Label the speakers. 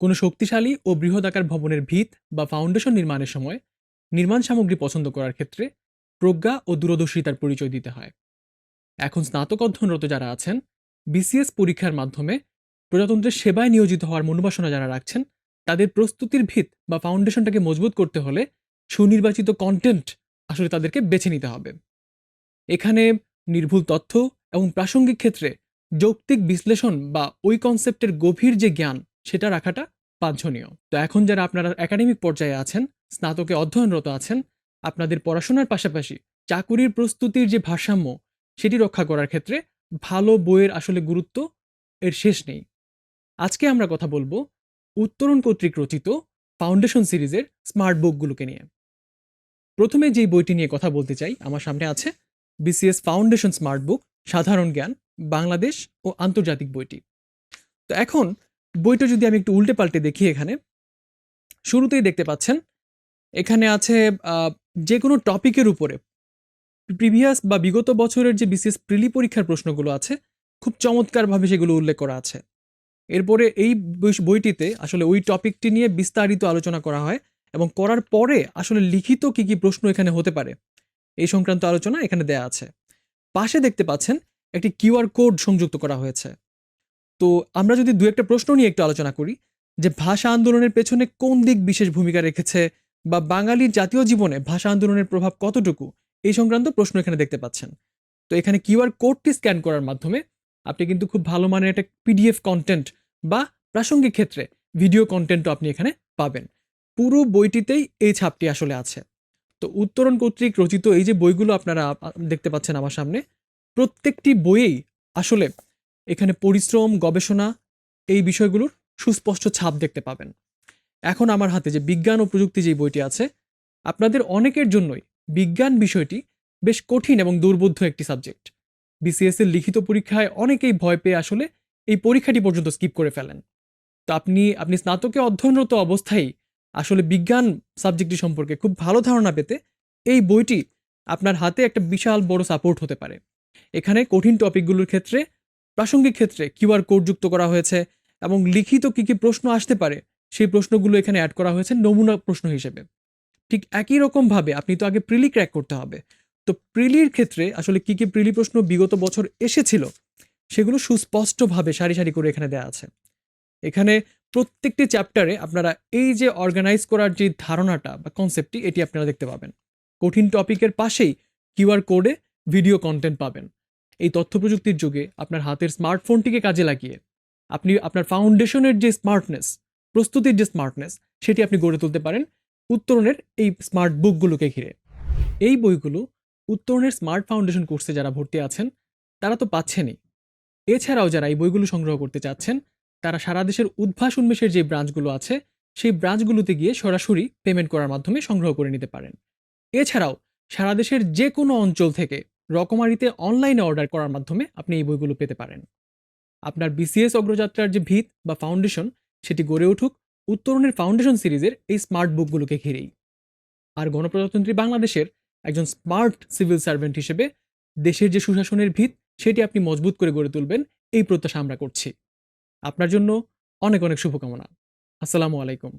Speaker 1: কোনো শক্তিশালী ও বৃহদাকার ভবনের ভিত বা ফাউন্ডেশন নির্মাণের সময় নির্মাণ সামগ্রী পছন্দ করার ক্ষেত্রে প্রজ্ঞা ও দূরদর্শিতার পরিচয় দিতে হয়। এখন স্নাতক অধ্যয়নরত যারা আছেন, বিসিএস পরীক্ষার মাধ্যমে প্রজাতন্ত্রের সেবায় নিয়োজিত হওয়ার মনোবাসনা যারা রাখছেন, তাদের প্রস্তুতির ভিত বা ফাউন্ডেশনটাকে মজবুত করতে হলে সুনির্বাচিত কন্টেন্ট আসলে তাদেরকে বেছে নিতে হবে। এখানে নির্ভুল তথ্য এবং প্রাসঙ্গিক ক্ষেত্রে যৌক্তিক বিশ্লেষণ বা ওই কনসেপ্টের গভীর যে জ্ঞান সেটা রাখাটা বাঞ্ছনীয়। তো এখন যারা আপনারা একাডেমিক পর্যায়ে আছেন, স্নাতকে অধ্যয়নরত আছেন, আপনাদের পড়াশোনার পাশাপাশি চাকুরির প্রস্তুতির যে ভারসাম্য, সেটি রক্ষা করার ক্ষেত্রে ভালো বইয়ের আসলে গুরুত্ব এর শেষ নেই। আজকে আমরা কথা বলব উত্তরণ কর্তৃক রচিত ফাউন্ডেশন সিরিজের স্মার্ট বুকগুলোকে নিয়ে। প্রথমে যেই বইটি নিয়ে কথা বলতে চাই, আমার সামনে আছে বিসিএস ফাউন্ডেশন স্মার্ট বুক, সাধারণ জ্ঞান, বাংলাদেশ ও আন্তর্জাতিক বইটি। তো এখন বইটা যদি আমি একটু উল্টে পাল্টে দেখি এখানে, শুরুতেই দেখতে পাচ্ছেন, এখানে আছে যে কোনো টপিকের উপরে, প্রিভিয়াস বা বিগত বছরের যে বিসিএস প্রিলি পরীক্ষার প্রশ্নগুলো আছে, খুব চমৎকারভাবে সেগুলো উল্লেখ করা আছে। এরপরে এই বই- বইটিতে আসলে ওই টপিকটি নিয়ে বিস্তারিত আলোচনা করা হয় এবং করার পরে আসলে লিখিত কি কি প্রশ্ন এখানে হতে পারে, এই সংক্রান্ত আলোচনা এখানে দেয়া আছে। পাশে দেখতে পাচ্ছেন, একটি কিউআর কোড সংযুক্ত করা হয়েছে। তো আমরা যদি দু একটা প্রশ্ন নিয়ে একটু আলোচনা করি, যে ভাষা আন্দোলনের পেছনে কোন দিক বিশেষ ভূমিকা রেখেছে বা বাঙালির জাতীয় জীবনে ভাষা আন্দোলনের প্রভাব কতটুকু, এই সংক্রান্ত প্রশ্ন এখানে দেখতে পাচ্ছেন। তো এখানে কিউআর কোডটি স্ক্যান করার মাধ্যমে আপনি কিন্তু খুব ভালো মানের একটা পিডিএফ কন্টেন্ট বা প্রাসঙ্গিক ক্ষেত্রে ভিডিও কন্টেন্টও আপনি এখানে পাবেন। পুরো বইটিতেই এই ছাপটি আসলে আছে। তো উত্তরণ কর্তৃক রচিত এই যে বইগুলো আপনারা দেখতে পাচ্ছেন আমার সামনে, প্রত্যেকটি বইয়েই আসলে এখানে পরিশ্রম, গবেষণা এই বিষয়গুলোর সুস্পষ্ট ছাপ দেখতে পাবেন। এখন আমার হাতে যে বিজ্ঞান ও প্রযুক্তি যে বইটি আছে, আপনাদের অনেকের জন্যই বিজ্ঞান বিষয়টি বেশ কঠিন এবং দুর্বোধ্য একটি সাবজেক্ট। বিসিএস এর লিখিত পরীক্ষায় অনেকেই ভয় পেয়ে আসলে এই পরীক্ষাটি পর্যন্ত স্কিপ করে ফেলেন। তো আপনি আপনি স্নাতকে অধ্যয়নরত অবস্থায় আসলে বিজ্ঞান সাবজেক্টটি সম্পর্কে খুব ভালো ধারণা পেতে এই বইটি আপনার হাতে একটা বিশাল বড় সাপোর্ট হতে পারে। এখানে কঠিন টপিকগুলোর ক্ষেত্রে প্রাসঙ্গিক ক্ষেত্রে কিউআর কোড যুক্ত করা হয়েছে এবং লিখিত কী কী প্রশ্ন আসতে পারে, সেই প্রশ্নগুলো এখানে অ্যাড করা হয়েছে নমুনা প্রশ্ন হিসেবে। ঠিক একই রকমভাবে আপনি তো আগে প্রিলি ক্র্যাক করতে হবে। তো প্রিলির ক্ষেত্রে আসলে কী কী প্রিলি প্রশ্ন বিগত বছর এসেছিল, সেগুলো সুস্পষ্টভাবে সারি সারি করে এখানে দেওয়া আছে। এখানে প্রত্যেকটি চ্যাপ্টারে আপনারা এই যে অর্গানাইজ করার যে ধারণাটা বা কনসেপ্টটি এটি আপনারা দেখতে পাবেন। কঠিন টপিকের পাশেই কিউআর কোডে ভিডিও কন্টেন্ট পাবেন। এই তথ্য প্রযুক্তির যুগে আপনার হাতের স্মার্টফোনটিকে কাজে লাগিয়ে আপনি আপনার ফাউন্ডেশনের যে স্মার্টনেস, প্রস্তুতির যে স্মার্টনেস, সেটি আপনি গড়ে তুলতে পারেন উত্তরণের এই স্মার্ট বুকগুলোকে ঘিরে। এই বইগুলো উত্তরণের স্মার্ট ফাউন্ডেশন কোর্সে যারা ভর্তি আছেন, তারা তো পাচ্ছেনই। এছাড়াও যারা এই বইগুলো সংগ্রহ করতে চাচ্ছেন, তারা সারা দেশের উদ্ভাস উন্মেষের যে ব্রাঞ্চগুলো আছে, সেই ব্রাঞ্চগুলোতে গিয়ে সরাসরি পেমেন্ট করার মাধ্যমে সংগ্রহ করে নিতে পারেন। এছাড়াও সারা দেশের যে কোনো অঞ্চল থেকে রকমারিতে অনলাইনে অর্ডার করার মাধ্যমে আপনি এই বইগুলো পেতে পারেন। আপনার বিসিএস অগ্রযাত্রার যে ভিত বা ফাউন্ডেশন সেটি গড়ে উঠুক উত্তরণের ফাউন্ডেশন সিরিজের এই স্মার্ট বুকগুলোকে ঘিরেই। আর গণপ্রজাতন্ত্রী বাংলাদেশের একজন স্মার্ট সিভিল সার্ভেন্ট হিসেবে দেশের যে সুশাসনের ভিত, সেটি আপনি মজবুত করে গড়ে তুলবেন, এই প্রত্যাশা আমরা করছি। আপনার জন্য অনেক অনেক শুভকামনা। আসসালামু আলাইকুম।